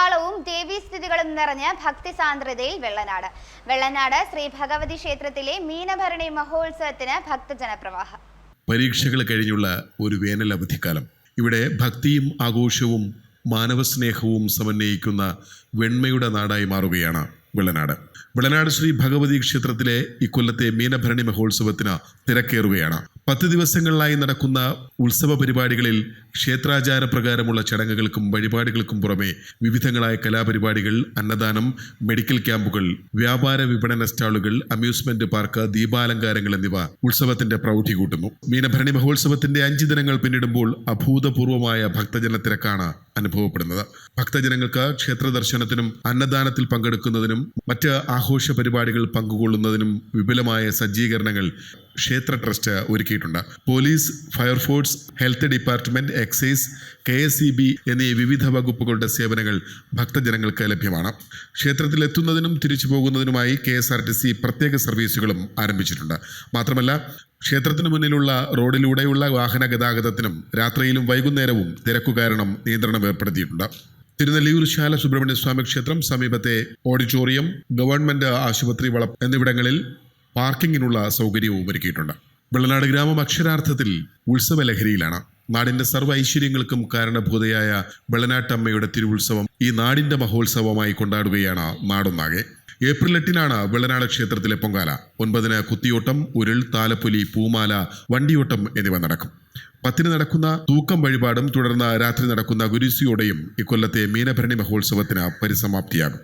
താളവും ദേവീസ്ഥിതികളും നിറഞ്ഞ ഭക്തിസാന്ദ്രതയിൽ വെള്ളനാട്. വെള്ളനാട് ശ്രീ ഭഗവതി ക്ഷേത്രത്തിലെ മീനഭരണി മഹോത്സവത്തിന് ഭക്തജനപ്രവാഹം. പരീക്ഷകൾ കഴിഞ്ഞുള്ള ഒരു വേനൽ അവധിക്കാലം. ഇവിടെ ഭക്തിയും ആഘോഷവും മാനവസ്നേഹവും സമന്വയിക്കുന്ന വെണ്മയുടെ നാടായി മാറുകയാണ് വെള്ളനാട്. വെള്ളനാട് ശ്രീ ഭഗവതി ക്ഷേത്രത്തിലെ ഇക്കൊല്ലത്തെ മീനഭരണി മഹോത്സവത്തിന് തിരക്കേറുകയാണ്. പത്ത് ദിവസങ്ങളിലായി നടക്കുന്ന ഉത്സവ പരിപാടികളിൽ ക്ഷേത്രാചാര പ്രകാരമുള്ള ചടങ്ങുകൾക്കും വഴിപാടുകൾക്കും പുറമെ വിവിധങ്ങളായ കലാപരിപാടികൾ അന്നദാനം മെഡിക്കൽ ക്യാമ്പുകൾ വ്യാപാര വിപണന സ്റ്റാളുകൾ അമ്യൂസ്മെന്റ് പാർക്ക് ദീപാലങ്കാരങ്ങൾ എന്നിവ ഉത്സവത്തിന്റെ പ്രൗഢി കൂട്ടുന്നു. മീനഭരണി മഹോത്സവത്തിന്റെ അഞ്ച് ദിനങ്ങൾ പിന്നിടുമ്പോൾ അഭൂതപൂർവമായ ഭക്തജന തിരക്കാണ് അനുഭവപ്പെടുന്നത്. ഭക്തജനങ്ങൾക്ക് ക്ഷേത്ര ദർശനത്തിനും അന്നദാനത്തിൽ പങ്കെടുക്കുന്നതിനും മറ്റ് ആഘോഷ പരിപാടികൾ പങ്കുകൊള്ളുന്നതിനും വിപുലമായ സജ്ജീകരണങ്ങൾ ക്ഷേത്ര ട്രസ്റ്റ് ഒരുക്കിയിട്ടുണ്ട്. Police fire force health department excise K S E B എന്നീ വിവിധ വകുപ്പുകളുടെ സേവനങ്ങൾ ഭക്തജനങ്ങൾക്ക് ലഭ്യമാണ്. ക്ഷേത്രത്തിലെത്തുന്നതിനും തിരിച്ചു പോകുന്നതിനുമായി K S R T C പ്രത്യേക സർവീസുകളും ആരംഭിച്ചിട്ടുണ്ട്. മാത്രമല്ല ക്ഷേത്രത്തിന് മുന്നിലുള്ള റോഡിലൂടെയുള്ള വാഹന ഗതാഗതത്തിനും രാത്രിയിലും വൈകുന്നേരവും തിരക്കു കാരണം നിയന്ത്രണം ഏർപ്പെടുത്തിയിട്ടുണ്ട്. തിരുനെല്ലിയൂർ ശാല സുബ്രഹ്മണ്യ സ്വാമി ക്ഷേത്രം സമീപത്തെ ഓഡിറ്റോറിയം ഗവൺമെന്റ് ആശുപത്രി വളപ്പ് എന്നിവിടങ്ങളിൽ പാർക്കിങ്ങിനുള്ള സൗകര്യവും ഒരുക്കിയിട്ടുണ്ട്. വെള്ളനാട് ഗ്രാമം അക്ഷരാർത്ഥത്തിൽ ഉത്സവ ലഹരിയിലാണ് നാടിന്റെ സർവ ഐശ്വര്യങ്ങൾക്കും കാരണഭൂതയായ വെള്ളനാട്ടമ്മയുടെ തിരുവുത്സവം ഈ നാടിന്റെ മഹോത്സവമായി കൊണ്ടാടുകയാണ് നാടൊന്നാകെ. ഏപ്രിൽ എട്ടിനാണ് വെള്ളനാട് ക്ഷേത്രത്തിലെ പൊങ്കാല. ഒൻപതിന് കുത്തിയോട്ടം ഉരുൾ താലപ്പൊലി പൂമാല വണ്ടിയോട്ടം എന്നിവ നടക്കും. പത്തിന് നടക്കുന്ന തൂക്കം വഴിപാടും തുടർന്ന് രാത്രി നടക്കുന്ന ഗുരുസിയോടെയും ഇക്കൊല്ലത്തെ മീനഭരണി മഹോത്സവത്തിന് പരിസമാപ്തിയാകും.